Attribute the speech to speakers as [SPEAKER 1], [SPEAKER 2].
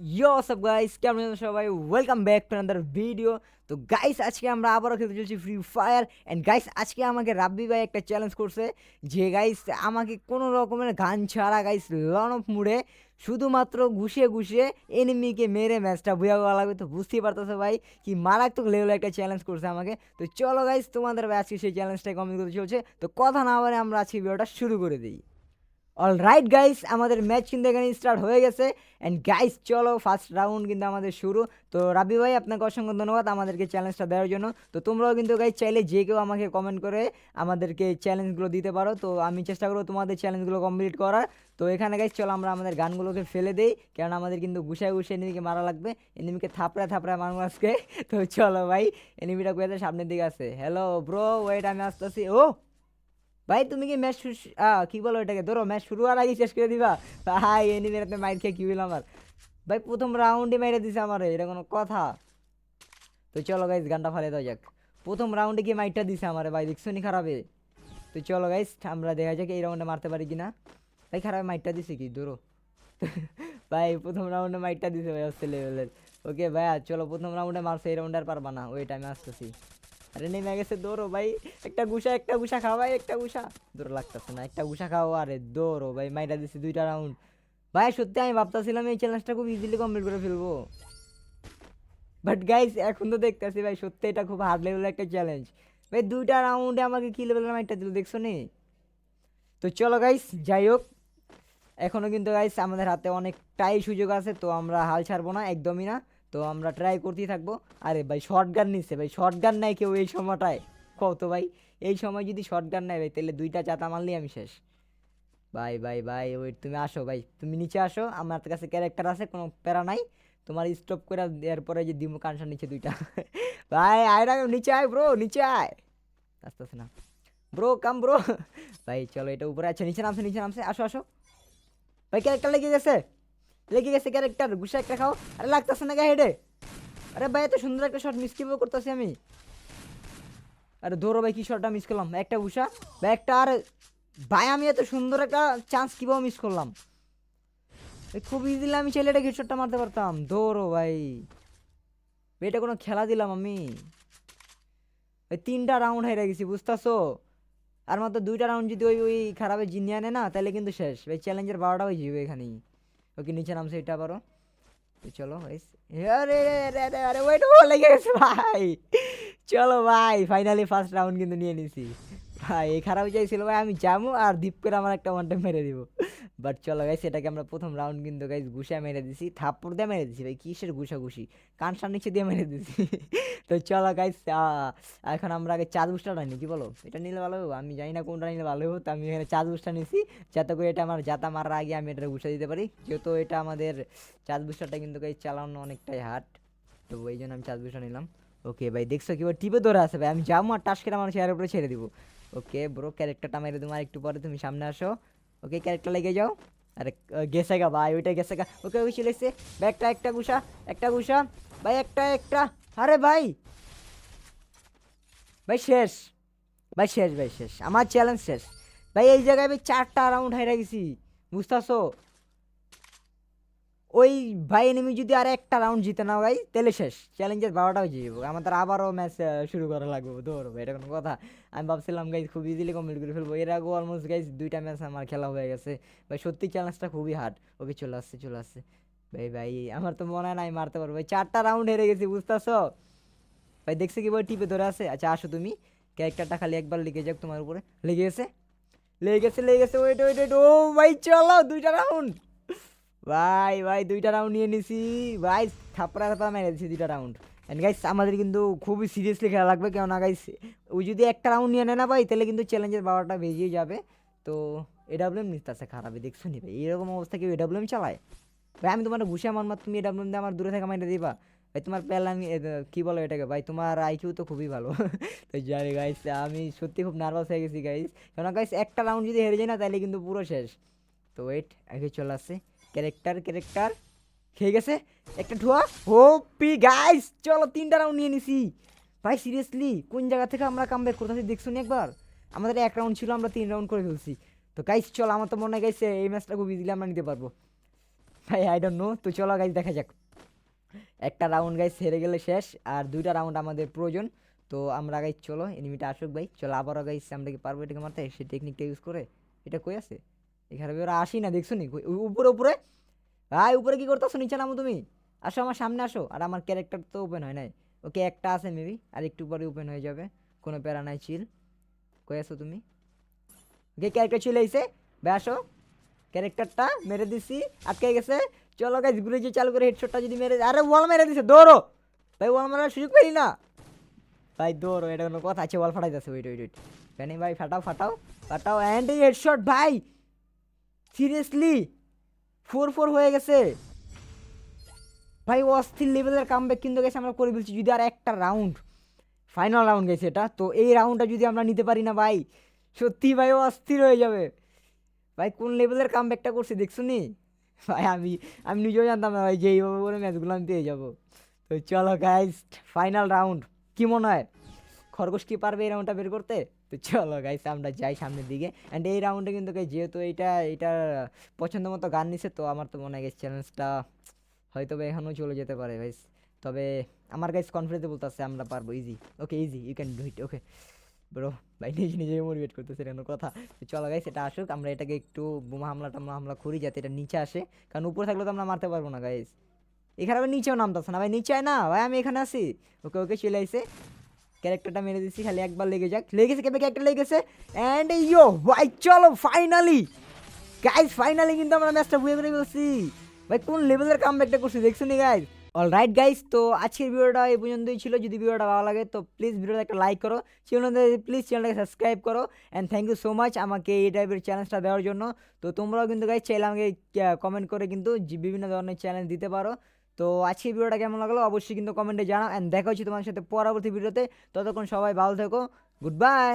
[SPEAKER 1] ইয়ো সব গাইস কেমন আছেন সবাই? Welcome back to another video তো গাইস আজকে আমরা আবারও খেলতে চলছি ফ্রি ফায়ার অ্যান্ড গাইস আজকে আমাকে রাব্বি ভাই একটা চ্যালেঞ্জ করছে যে গাইস আমাকে কোনো রকমের গান ছাড়া গাইস লন অফ মুড়ে শুধুমাত্র ঘুষিয়ে ঘুষিয়ে এনিমিকে মেরে ম্যাচটা করা লাগবে তো বুঝতেই পারতেছে ভাই, কি মারাত্মক লেভেলে একটা চ্যালেঞ্জ করছে আমাকে। তো চলো গাইস তোমাদের আজকে সেই চ্যালেঞ্জটাই কমেন্ট করতে চলছে। তো কথা না বলে আমরা আজকে ভিডিওটা শুরু করে দিই। অল রাইট গাইস আমাদের ম্যাচ কিন্তু এখানে স্টার্ট হয়ে গেছে। অ্যান্ড গাইস চলো ফার্স্ট রাউন্ড কিন্তু আমাদের শুরু। তো রাবি ভাই, আপনাকে অসংখ্য ধন্যবাদ আমাদেরকে চ্যালেঞ্জটা দেওয়ার জন্য। তো তোমরাও কিন্তু গাইস চাইলে যে কেউ আমাকে কমেন্ট করে আমাদেরকে চ্যালেঞ্জগুলো দিতে পারো। তো আমি চেষ্টা করব তোমাদের চ্যালেঞ্জগুলো কমপ্লিট করার। তো এখানে গাইস চলো আমরা আমাদের গানগুলোকে ফেলে দিই। কারণ আমাদের কিন্তু গুছায় গুছিয়ে এনিমিকে মারা লাগবে। এনিমিকে থাপড়ায় থাপড়ায় মারবো আজকে। তো চলো ভাই এনিমিটা কোথায়? সামনের দিকে আছে। হ্যালো ব্রো ওয়েট আমি আসতেছি। ও! ভাই, তুমি কি ম্যাচ কি বলো এটাকে? ধরো ম্যাচ শুরু হওয়ার আগে শেষ করে দিবা। ভাই এনিমির হাতে মাইর খেয়ে কি হইল আমার? ভাই, প্রথম রাউন্ডে মেরে দিছে আমার, এটা কোনো কথা। তো চলো গাইস গানটা ফালে দেওয়া যাক। প্রথম রাউন্ডে গিয়ে মাইরটা দিছে আমার, ভাই, দেখছ নি খারাপে? তো চলো গাইস আমরা দেখা যাক এই রাউন্ডে মারতে পারি কিনা। ভাই, খারাপ মাইরটা দিছে কি? ধরো। ভাই, প্রথম রাউন্ডে মাইরটা দিছে ভাই হচ্ছে লেভেলের ওকে ভাই চলো প্রথম রাউন্ডে মারছে, এই রাউন্ডে আর পারবা না। ওই টাইমে আসতেছি। আরে নেমে গেছে, দৌড়ো ভাই। একটা গুসা একটা গুসা খাও ভাই, একটা গুসা দৌড় লাগতেছে না, একটা গুসা খাও, আরে দৌড়ো ভাই, মাইরা দিছি দুইটা রাউন্ড ভাই, সত্যি আমি ভাবতেছিলাম এই চ্যালেঞ্জটা খুব ইজিলি কমপ্লিট করে ফেলব। বাট গাইস এখন তো দেখতেছি ভাই, সত্যি এটা খুব হার্ড লেভেলের একটা চ্যালেঞ্জ ভাই, দুইটা রাউন্ডে আমাকে কি লেভেলের মাইটটা দিল দেখছ নি? তো চলো গাইস যাই হোক। এখনও কিন্তু গাইস আমাদের হাতে অনেকটাই সুযোগ আছে, তো আমরা হাল ছাড়বো না, একদমই না। তো আমরা ট্রাই করতেই থাকব। আরে ভাই শর্ট গান নিচ্ছে ভাই শর্ট গান নেয় কেউ এই সময়টায়। কত ভাই, এই সময় যদি শর্ট গান নেয় ভাই, তাহলে দুইটা চাতা মারলেই আমি শেষ। ভাই ভাই ভাই ওই তুমি আসো ভাই, তুমি নিচে আসো, আমার কাছে ক্যারেক্টার আছে, কোনো প্যারা নাই। তোমার স্টপ করে এরপরে যে দিমু কানসার নিচে দুইটা। ভাই, আয় না নিচে আয় ব্রো নিচে আয়। আস্তে আস্তে না ব্রো কাম ব্রো ভাই, চলো, এটা উপরে আছে, নিচে নামছে নিচে নামছে, আসো আসো। ভাই ক্যারেক্টার লেগে গেছে। লেগে গেছে ক্যারেক্টার গুসা একটা খাও। আরে লাগতেছে না গা হেডে আরে ভাই, এত সুন্দর একটা শট মিস কীভাবে করতেছি আমি? আরে ধরো ভাই, কি শটটা মিস করলাম? একটা গুসা ভাই, একটা আর, ভাই, আমি এত সুন্দর একটা চান্স কীভাবে মিস করলাম? খুব ইজিলি আমি ছেলেটা গিট শটটা মারতে পারতাম। ধরো ভাই। এটা কোনো খেলা দিলাম আমি। ওই তিনটা রাউন্ড হেরে গেছি, বুঝতেছো? আর মাত্র দুইটা রাউন্ড যদি ওই ওই খারাপে জিনিয়ে আনে না, তাহলে কিন্তু শেষ। ভাই চ্যালেঞ্জের বারোটা হয়ে যাবে এখানেই। ওকে নিচে নামছে, এটা আবারও। তো চলো আরে আরে আরে ওয়েট লেগে গেছে, ভাই। চলো, ভাই ফাইনালি ফার্স্ট রাউন্ড কিন্তু নিয়ে নিছি। ভাই, এই খারাপ চাইছিল, ভাই, আমি যাব আর দীপ করে আমার একটা ওয়ান টাইম মেরে দিব। বাট চলো গাইস এটাকে আমরা প্রথম রাউন্ড কিন্তু গাইস ঘুষা মেরে দিছি। থাপ্পড় দিয়ে মেরে দিছি ভাই, কিসের ঘুষা ঘুষি কানসার নিচে দিয়ে মেরে দিছি। তো চলো গাইস এখন আমরা আগে চাঁদ বুস্টারটা নিই কি বলো? এটা নিলে ভালো হবে? আমি জানি না কোনটা নিলে ভালো হবে, তো আমি এখানে চাঁদ বুস্টার নিছি। যাতে করে এটা আমার জাতা মারার আগে আমি এটা ঘুষা দিতে পারি। যেহেতু এটা আমাদের চাঁদ বুস্টারটা কিন্তু গাইস চালানো অনেকটাই হার্ড তো ওই জন্য আমি চাঁদ বুস্টার নিলাম। ওকে ভাই, দেখছ কি টিপে ধরে আছে ভাই। আমি যাব আর টাস করে আমার চেয়ারের উপরে ছেড়ে দিব। ওকে ব্রো ক্যারেক্টারটা মেরে তোমার একটু পরে তুমি সামনে আসো। ওকে ক্যারেক্টার লেগে যাও। আরে গেছে গা ভাই, ওইটা গেছে গা। ওকে, ওই চলে এসছে ভাই একটা একটা গুসা একটা গুসা ভাই, একটা একটা। আরে ভাই! ভাই, শেষ। ভাই শেষ ভাই, শেষ। আমার চ্যালেঞ্জ শেষ। ভাই, এই জায়গায় আমি চারটা রাউন্ড হাইরা গেছি, বুঝতেছো? ওই ভাই এনিমি যদি আর একটা রাউন্ড জিতে না ভাই তাহলে শেষ। চ্যালেঞ্জের বারোটাও হয়ে যাব আমাদের আবারও ম্যাচ শুরু করা লাগবে দৌড়বো এটা কোনো কথা। আমি ভাবছিলাম গাইজ খুব ইজিলি কমপ্লিট করে ফেলব। এর আগেও অলমোস্ট গাইজ দুইটা ম্যাচ আমার খেলা হয়ে গেছে। ভাই, সত্যি চ্যালেঞ্জটা খুবই হার্ড ওকে, চলে আসছে চলে আসছে। ভাই ভাই, আমার তো মনে হয় না আমি মারতে পারব। ভাই, চারটা রাউন্ড হেরে গেছি, বুঝতেছো? ভাই, দেখছি কি ভাই, টিপে ধরে আছে? আচ্ছা আসো তুমি। ক্যারেক্টারটা খালি একবার লিখে যাক তোমার উপরে। লেগে গেছে? লেগে গেছে লেগে গেছে ওয়েট ওয়েট ওয়েট ও ভাই, চলো, দুইটা রাউন্ড ভাই ভাই, দুইটা রাউন্ড নিয়ে নিছি। ভাই, থাপড়া থাপড়া মেরে দিছি দুইটা রাউন্ড এন্ড গাইস আমাদের কিন্তু খুবই সিরিয়াসলি খেলা লাগবে, কেননা গাইস ওই যদি একটা রাউন্ড নিয়ে নেয় না ভাই, তাহলে কিন্তু চ্যালেঞ্জের বারোটা বেরিয়ে যাবে। তো এডাব্লিউএম নিতে খারাপই, দেখছ নি ভাই? এরকম অবস্থা কেউ এডাব্লিউএম চালায়? ভাই, আমি তোমার ঘুষে আমার মার তুমি এডাব্লিউএম দিয়ে আমার দূরে থেকে মাইরে দিবা। ভাই, তোমার প্যালান কি বলো এটাকে ভাই, তোমার আইকিউ তো খুবই ভালো। তো জানি গাইস আমি সত্যি খুব নার্ভাস হয়ে গেছি গাইস কেননা গাইস একটা রাউন্ড যদি হেরে যায় না, তাহলে কিন্তু পুরো শেষ। তো ওয়েট আগে চলে আসছে ক্যারেক্টার ক্যারেক্টার। খেয়ে গেছে? একটা ঠুয়া ও পি গাইস চলো তিনটা রাউন্ড নিয়ে নিছি। ভাই সিরিয়াসলি কোন জায়গা থেকে আমরা কাম ব্যাক করতেছি দেখছ নি একবার? আমাদের এক রাউন্ড ছিল, আমরা তিন রাউন্ড করে ফেলছি। তো গাইস চলো, আমার তো মনে হয় গাইছে এই ম্যাচটা খুব ইজিলি আমরা নিতে পারব। ভাই আই ডোন্ট নো তো চলো গাইস দেখা যাক। একটা রাউন্ড গাইস হেরে গেলে শেষ, আর দুইটা রাউন্ড আমাদের প্রয়োজন। তো আমরা গাইজ চলো এনিমিটা আসুক ভাই। চলো, আবারও গাইজ আমরা কি পারব এটাকে মারতে? সেই টেকনিকটা ইউজ করে। এটা কই আছে? এখানে ওরা আসি না, দেখছ নি? উপরে উপরে। ভাই, উপরে কি করতেছো? নিচে নামো তুমি। আসো, আমার সামনে আসো। আর আমার ক্যারেক্টার তো ওপেন হয় নাই। ওকে একটা আছে মেবি আর একটু পরে ওপেন হয়ে যাবে। কোনো প্যারা নাই চিল কই আছো তুমি? ওকে ক্যারেক্টার চলে আইছে। ভাই, আসো। ক্যারেক্টারটা মেরে দিছি। আটকে গেছে। চলো গাইজ ঘুরে যে চালু করে হেডশটটা যদি মেরে আরে ওয়াল মেরে দিছে, দৌড়ো! ভাই ওয়াল মারার সুযোগ পেলি না? ভাই, দৌড়ো, এটা কোনো কথা আছে ওয়াল ফাটাই যাচ্ছে ওইট ওইট ওইট ভাই, ফাটাও ফাটাও। ফাটাও অ্যান্ড হেডশট ভাই! সিরিয়াসলি ফোর ফোর হয়ে গেছে? ভাই অস্থির লেভেলের কামব্যাক কিন্তু গেছে আমরা করে ফেলছি যদি আর একটা রাউন্ড ফাইনাল রাউন্ড গেছে এটা। তো এই রাউন্ডটা যদি আমরা নিতে পারি না ভাই, সত্যি ভাই ও অস্থির হয়ে যাবে। ভাই, কোন লেভেলের কামব্যাকটা করছে দেখছ নি? ভাই, আমি আমি নিজেও জানতাম না ভাই যে এইভাবে করে ম্যাচগুলো আমি পেয়ে যাব। তো চলো গাইজ ফাইনাল রাউন্ড কী মনে হয়? খরগোশ কি পারবে এই রাউন্ডটা বের করতে? তো চলো গাইস আমরা যাই সামনের দিকে। অ্যান্ড এই রাউন্ডে কিন্তু যেহেতু এইটা এটার পছন্দ মতো গান নিছে, তো আমার তো মনে হয় গেছে চ্যালেঞ্জটা হয়তো বা এখনও চলে যেতে পারে ভাইস তবে আমার গাইস কনফিডেন্সে বলতেছে, আমরা পারব easy okay easy you can do it okay bro ভাই, নিজে নিজে মোটিভেট করতেছে এটা কোনো কথা। তো চলো গাইস এটা আসুক, আমরা এটাকে একটু বোমা হামলা টামলা হামলা করি যাতে এটা নিচে আসে। কারণ উপরে থাকলে তো আমরা মারতে পারব না গাইস এখানে আবার নিচেও নামতেছে না, ভাই, নিচে না, ভাই, আমি এখানে আছি। ওকে ওকে চলে আইসে ক্যারেক্টারটা মেরে দিচ্ছি খালি একবার লেগে যাক। লেগেছে কেবে? ক্যারেক্টার লেগেছে। অ্যান্ড ইয়ো ভাই, চলো ফাইনালি গাইজ ফাইনালি কিন্তু আমরা ম্যাচটা বুয়ে করে ফেলছি ভাই, কোন লেভেলের কাম ব্যাকটা করছি, দেখছ নি গাইজ অল রাইট গাইজ তো আজকের ভিডিওটা এই পর্যন্তই ছিল। যদি ভিডিওটা ভালো লাগে, তো প্লিজ ভিডিওটা একটা লাইক করো। চ্যানেলটা প্লিজ চ্যানেলটাকে সাবস্ক্রাইব করো। And thank you so much আমাকে এই টাইপের চ্যালেঞ্জটা দেওয়ার জন্য। তো তোমরাও কিন্তু গাইজ চাইলে আমাকে কমেন্ট করে কিন্তু বিভিন্ন ধরনের চ্যালেঞ্জ দিতে পারো। তো আজকে ভিডিওটা কেমন লাগল? অবশ্যই কিন্তু কমেন্টে জানাও। অ্যান্ড দেখা হচ্ছে তোমার সাথে পরবর্তী ভিডিওতে। ততক্ষণ সবাই ভালো থেকো। Good bye